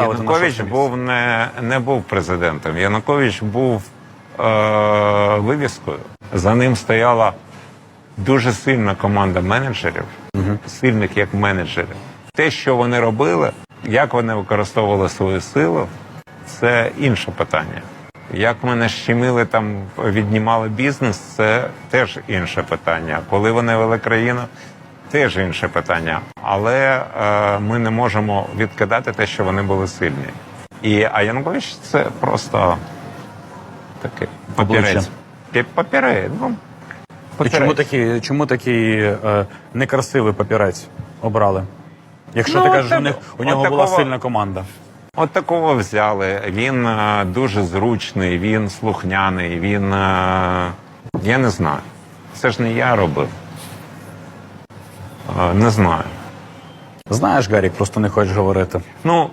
ставити на Янукович шосте був не, не був президентом. Янукович був е, вивіскою. За ним стояла дуже сильна команда менеджерів, сильних як менеджерів. Те, що вони робили, як вони використовували свою силу, це інше питання. Як мене щемили там, віднімали бізнес, це теж інше питання. Коли вони вели країну, теж інше питання. Але е, ми не можемо відкидати те, що вони були сильні. І а Янукович це просто такий папірець. Пі- Папірець. Ну, І чому такий, чому такий е, некрасивий папірець обрали? Якщо Ну, ти кажеш, у, них, у нього от була сильна команда. От такого взяли. Він е, дуже зручний, він слухняний, він. е, я не знаю. Це ж не я робив. Не знаю. Знаєш, Гарік, просто не хочеш говорити. Ну,